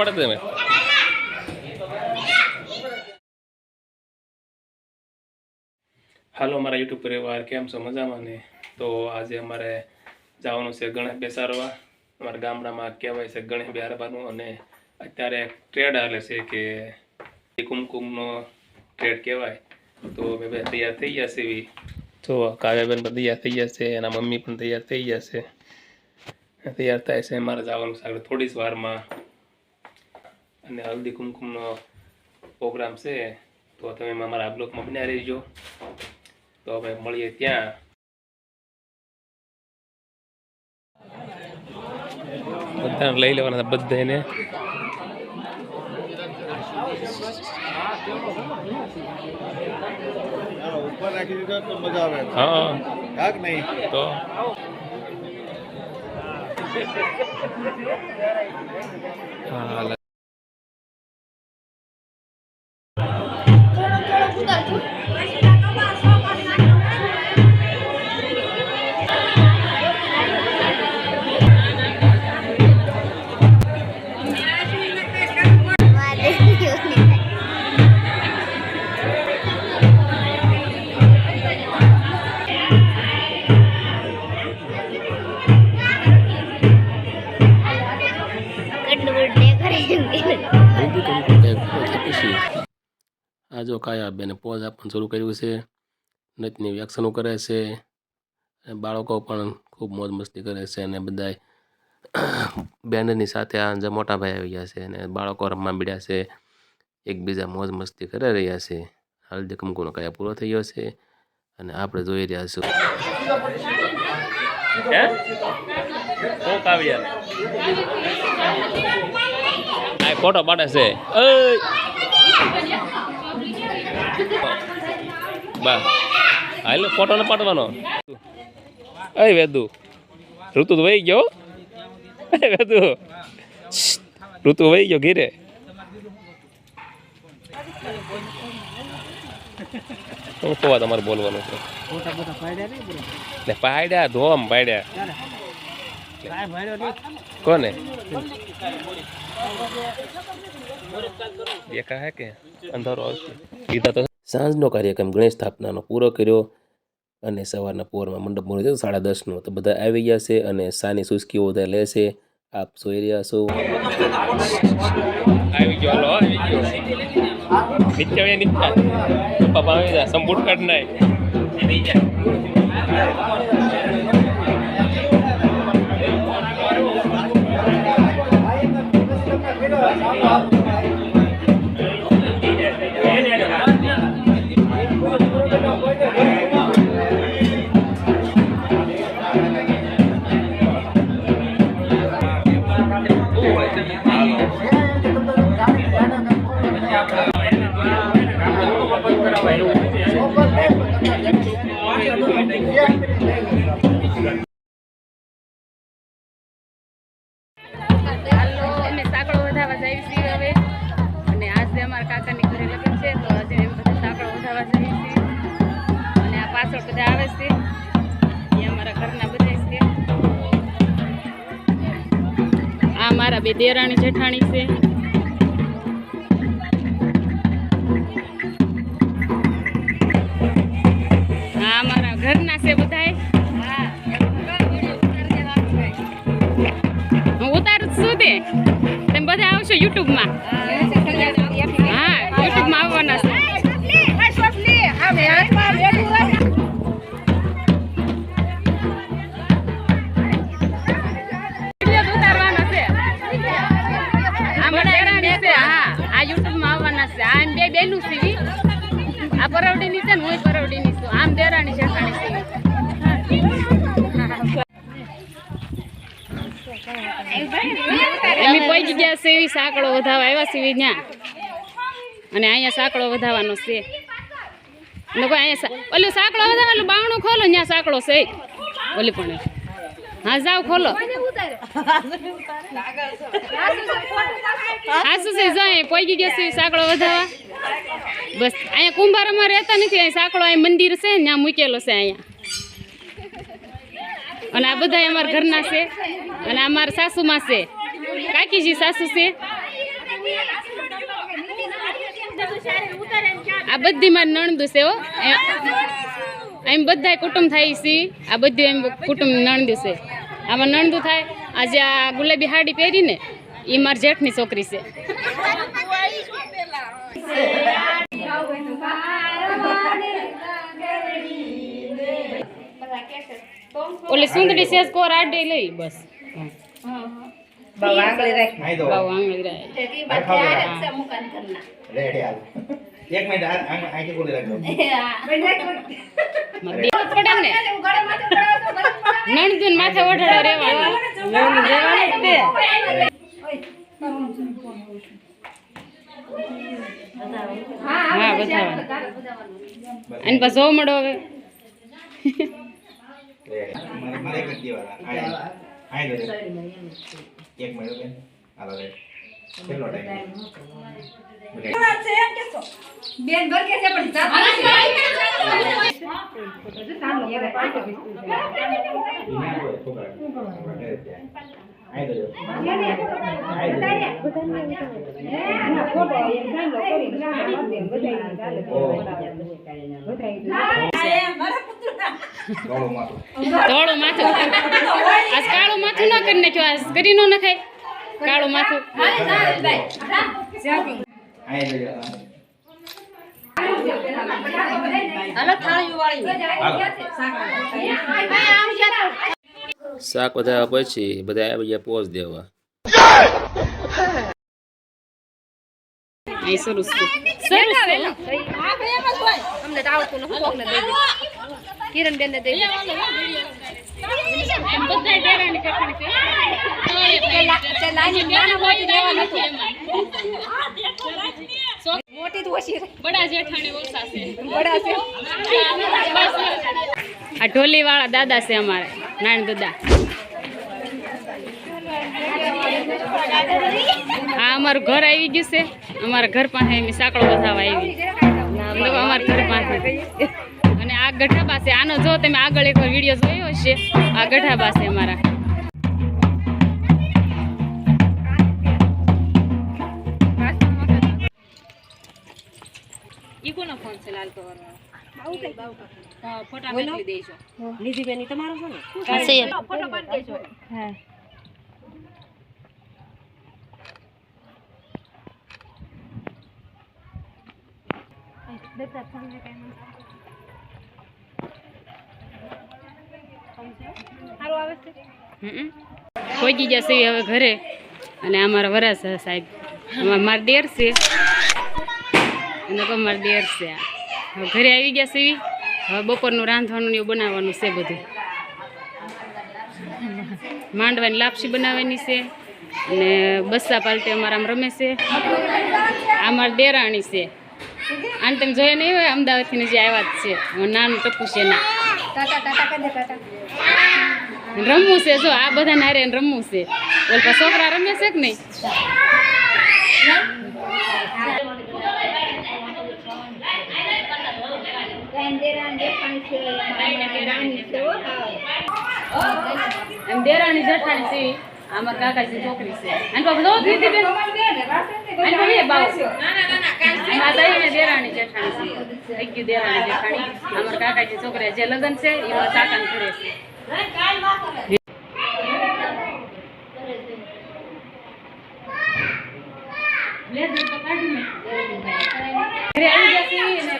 પાડે તમે? હાલો મારા યુટ્યુબ પરિવાર, કેમ છો? મજામાં ને? તો આજે અમારે જવાનું છે ગણેશ બેસાડવા. અમારા ગામડામાં કહેવાય છે ગણેશ બેસાડવાનું અને અત્યારે ટ્રેડ આવે છે કે કુમકુમનો ટ્રેડ કહેવાય. તો અમે બધા તૈયાર થઈ ગયા છે એવી. તો કાવ્યાબેન પણ તૈયાર થઈ ગયા છે, એના મમ્મી પણ તૈયાર થઈ ગયા છે. તૈયાર થાય છે, મારે જવાનું છે આગળ થોડી જ વારમાં. અને હલ્દી કુમકુમનો પ્રોગ્રામ છે, તો તમે મારા બ્લોગમાં બન્યા રહીજો. તો અમે મળીએ ત્યાં. બધાને લઈ લેવાના બધાને હા. કાક હા આ કાયા બેને પોઝ આપવાનું શરૂ કર્યું છે નૃત્યની વ્યાખ્યાનો કરે છે, અને બાળકો પણ ખૂબ મોજ મસ્તી કરે છે અને બધાય બેનની સાથે આ જે મોટા ભાઈ આવી ગયા છે અને બાળકો રમવા મળ્યા છે, એકબીજા મોજ મસ્તી કરી રહ્યા છે. હલ્દી કુમકુનો કયા પૂરો થઈ ગયો છે અને આપણે જોઈ રહ્યા છું ફોટો પાડે છે. બા. હાલ ફોટો ને પાડવાનો. અય વેદુ ઋતુ તો વહી ગયો. વેદુ ઋતુ વહી ગયો ઘીરે. ખોવા તમારે બોલવાનું છે? ને પાડ્યા ધોમ પાડ્યા. કોને? દેખા હે કે? અંધારો આવશે. કીધા તો સાંજનો કાર્યક્રમ ગણેશ સ્થાપનાનો પૂરો કર્યો અને સવારના પોરમાં મંડપ મોડું થયું સાડા દસનો. તો બધા આવી ગયા છે અને સાની સુસ્કીઓ બધા લેશે આપ સોઈ રહ્યા છો. આવી ગયો હાલો આવી ગયો. નિત્ય વે પપ્પા આવી જા સંપૂર્ણ કાઢ નાય હાલો અમારા કાકાની ઘરે લગ્ન છે, તો આજે એમ બધા સાંકળો વધારવા જઈએ છીએ. અને આ પાછળ બધા આવે છે. એ અમારા ઘરના બધા છે. આ મારા બે દેરાણી જેઠાણી છે. આ મારા ઘરના છે બધાય. હું ઉતારું છું તે. બધા આવશો યુટ્યુબમાં એમની કોઈ જગ્યા સેવી સાંકળો વધાવવા આવ્યા સેવી ત્યાં અને અહીંયા સાંકળો વધાવવાનો છે. લોકો અહીંયા ઓલું સાંકળો વધાવેલું બાવણું ખોલો ત્યાં સાંકળો છે. ઓલી પણ હા જાઓ ખોલો. હા, શું છે, જો અહીંયા પોઈ ગયા છે, સાંકળો વધાવવા. બસ, અહીંયા કુંભારમાં રહેતા નથી, અહીં સાંકળો, અહીં મંદિર છે ત્યાં મૂકેલો છે અહીંયા. અને આ બધા અમારા ઘરના છે. અને આ મારા સાસુમાં છે. કાકીજી સાસુ છે. આ બધી મારી નણંદુ છે હો. એમ બધા કુટુંબ થાય છે. આ બધું એમ કુટુંબ નણંદુ છે. આમાં નણંદુ થાય. આજે આ ગુલાબી હાડી પહેરીને એ મારી જેઠની છોકરી છે. ઓલી સુંદરી સેજ કોર આડે લઈ, બસ. બહુ આંગળી રહે એક મિનિટ આ આ- આંખે ખોલી રાખજો મારે દેવું જ પડે ને નણંદુને માથે ઓઢાડો રહેવાનો હા બધા અને પછી મળો હવે મારે મારે એક જ દેવાના આ આ દો રે. એક મિનિટ બેન હાલો રે કેટલો ટાઈમ આઈ દો આઈ માથું. ધોળું માથું. આજ કાળું માથું ના કરી નાખ્યું આજ કરી નો નખાય. કાળું માથું. શાક બધા પછી બધા આવી ગયા પોઝ દેવા. અહીં સરસ સરસ અમને આવતું નથી કિરણ બેન ને દઈ દે એમ બધા ડેરાની કથાની છે મોટી તો ઓછી બડા જેઠાણી ઓછા છે બડા છે આ ઢોલી વાળા દાદા છે અમારે નાણ દાદા હા અમારું ઘર આવી ગયું છે અમારા ઘર પાસે સાંકળો વધાવા આવી અમારા ઘર પાસે અને પાસે. આનો જો તમે આગળ એક વીડિયો જોયો હશે. આ ગઢા પાસે અમારા. ઈ કોનો ફોન છે લાલ કવર ફોટા મોકલી દેજો. નિધિ તમારો છે ને? ફોટો પાડી દેજો. હમ. પહોંચી જશે હવે ઘરે. અને અમારા વરાસ સાહેબ. આમાં મારા દેર છે. અને મારા દેર છે હવે ઘરે આવી ગયા છે હવે બપોરનું રાંધવાનું એવું બનાવવાનું છે બધું. માંડવાની લાપસી બનાવવાની છે. અને બસ્સા પાલટી અમારા આમ રમે છે. આ મારા દેરાણી છે. આને તમે જોયા નહીં હોય? અમદાવાદથી જે આવ્યા જ છે. નાનું ટપુ છે ના રમવું છે, જો આ બધા નારે રમવું છે. ઓલપા છોકરા રમે છે કે નહીં? એમ દેરાણી જેઠાણી છે, આમાં કાકાજી છોકરી છે. અને બાબુ એ બાબુ એમાં દેરાણી જેઠાણી છે. થઈ ગયું દેરાણી જેઠાણી. જે લગ્ન છે એ મારા કાકાને ઘરે છે ઘરે આવી ગયા છે ને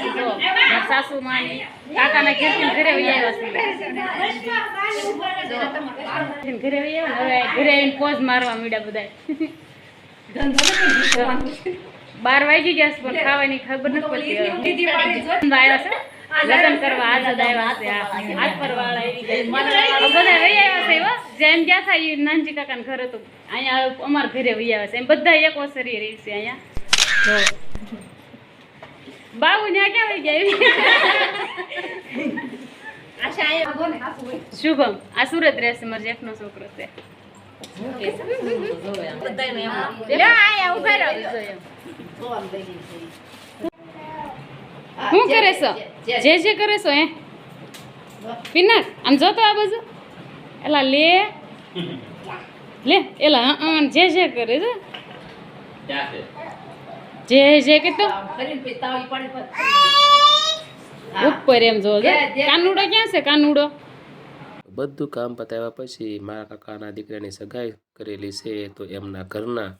ફોટા પાડે છે જો સાસુ માની કાકાના ઘેરથી ઘરે વહી આવ્યા છે. ઘરે ઘરે આવીને પોઝ મારવા માંડ્યા બધા બાર વાગી ગયા છે, પણ ખાવાની ખબર નથી પડતી આવ્યા છે, લગ્ન કરવા આઝાદ આવ્યા છે આજ પર વાળા બધા વહી આવ્યા છે જેમ ગયા થાય એ નાનજી કાકાના ઘર હતું. અહીંયા અમારા ઘરે વહી આવ્યા છે. એમ બધા એક ઓસરી રહી છે અહીંયા. બાબુ ક્યાં વહી ગયા શુભમ આ સુરત રહેશે મારા જેઠનો છોકરો છે. શું કરે છો? જે જે કરે છો હે? આમ જોતો આ બાજુ? એલા લે. લે એલા જે જે કરે છે? જે જે કેટલું ઉપર એમ જો જો. કાનુડો ક્યાં છે કાનુડો? બધું કામ પતાવ્યા પછી મારા કાકાના દીકરાની સગાઈ કરેલી છે તો એમના ઘરના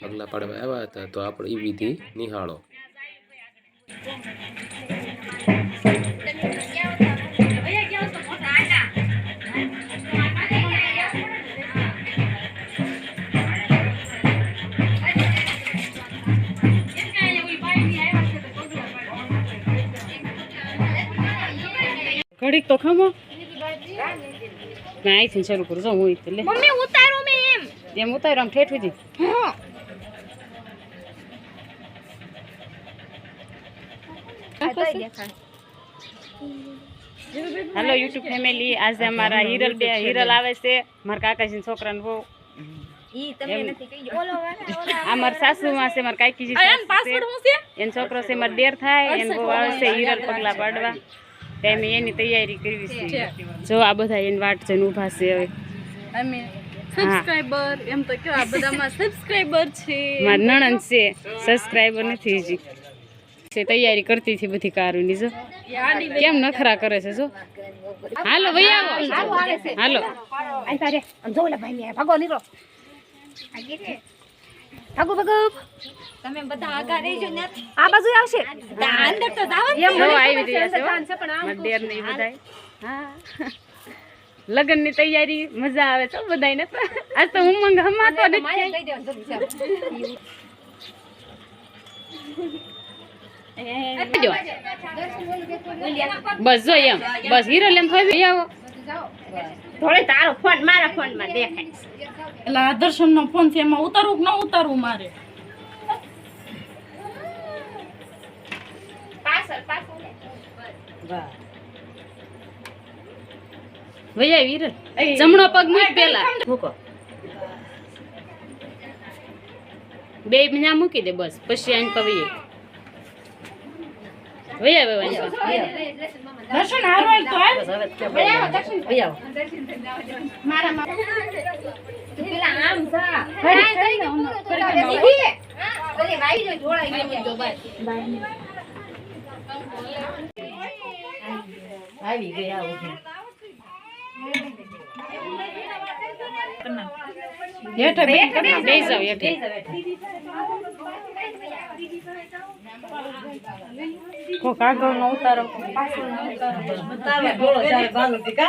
પગલા પાડવા આવ્યા હતા તો આપણે એ વિધિ નિહાળો. ઘડીક તો ખમો. મેં અહીંથી શરૂ કરું. છું હું એટલે. મમ્મી ઉતારો મે એમ. એમ ઉતારો આમ ઠેઠ સુધી હેલો યુટ્યુબ ફેમિલી. આજે અમારા હિરલ બે હિરલ આવે છે. મારા કાકાજી છોકરાને બહુ. ઈ તમે નથી કહી ઓલો વાળા આ મારા છે મારા કાકીજી સાસુ છોકરો છે મારા દેર થાય એન બહુ આવે છે હિરલ પગલા પાડવા. ટાઈમે એની તૈયારી કરવી છે. જો આ બધા એની વાટ જઈને ઊભા છે હવે. અમે સબસ્ક્રાઇબર એમ તો કેવા બધામાં સબસ્ક્રાઇબર છે. મારા નણંદ છે. સબસ્ક્રાઈબર નથી હજી. છે તૈયારી કરતી હતી બધી કારુની જો. કેમ નખરા કરે છે જો. હાલો ભાઈ આવો. હાલો ભાઈ ભાગો નીરો ભાગો ભાગો. તમે બધા આગા રહેજો ને આ બાજુ આવશે. અંદર તો જાવ જો આવી રહ્યા છે પણ મારા દેર ને બધાય. હા. લગ્નની તૈયારી મજા આવે છે બધાને આજ તો ઉમંગ હમાતો નથી. જો. બસ જો એમ. બસ હીરો લેમ થોડી આવો. થોડી તારો ફોન મારા ફોનમાં દેખાય. એટલે આ દર્શન નો ફોન છે એમાં ઉતારવું કે ન ઉતારવું મારે? ભૈયા જમણો પગ મૂક પેલા. મૂકો. બે મિના મૂકી દે બસ પછી આઈને પવીએ. ભૈયા ભૈયા દર્શન હારો તો હાલ. પેલા આમ જા વાઈ જો હેઠે બેઠ બેસી જાવ હેઠે કોક આગળ નો ઉતારો. પાછળ નો ઉતારો. આ હવે ચુવાલ બેઠે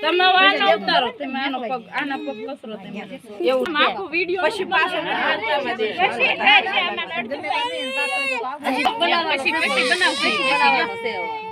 તમે આનો ઉતારો તમે આનો પગ આના પગ કસરો તમે એવું આખો વિડિયો પછી પાછળ આમાં દે પછી પછી મમ્મી નીચે આમ જવાનું છે ગાડી પડો મને ભરતું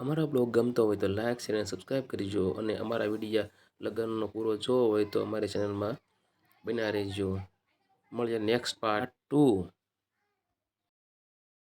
અમારો બ્લોગ ગમતો હોય તો લાઇક શેર અને સબસ્ક્રાઈબ કરીજો અને અમારા વિડીયા લગ્નનો પૂરો જોવો હોય તો અમારી ચેનલમાં બન્યા રહેજો. મળીએ નેક્સ્ટ પાર્ટ ટુ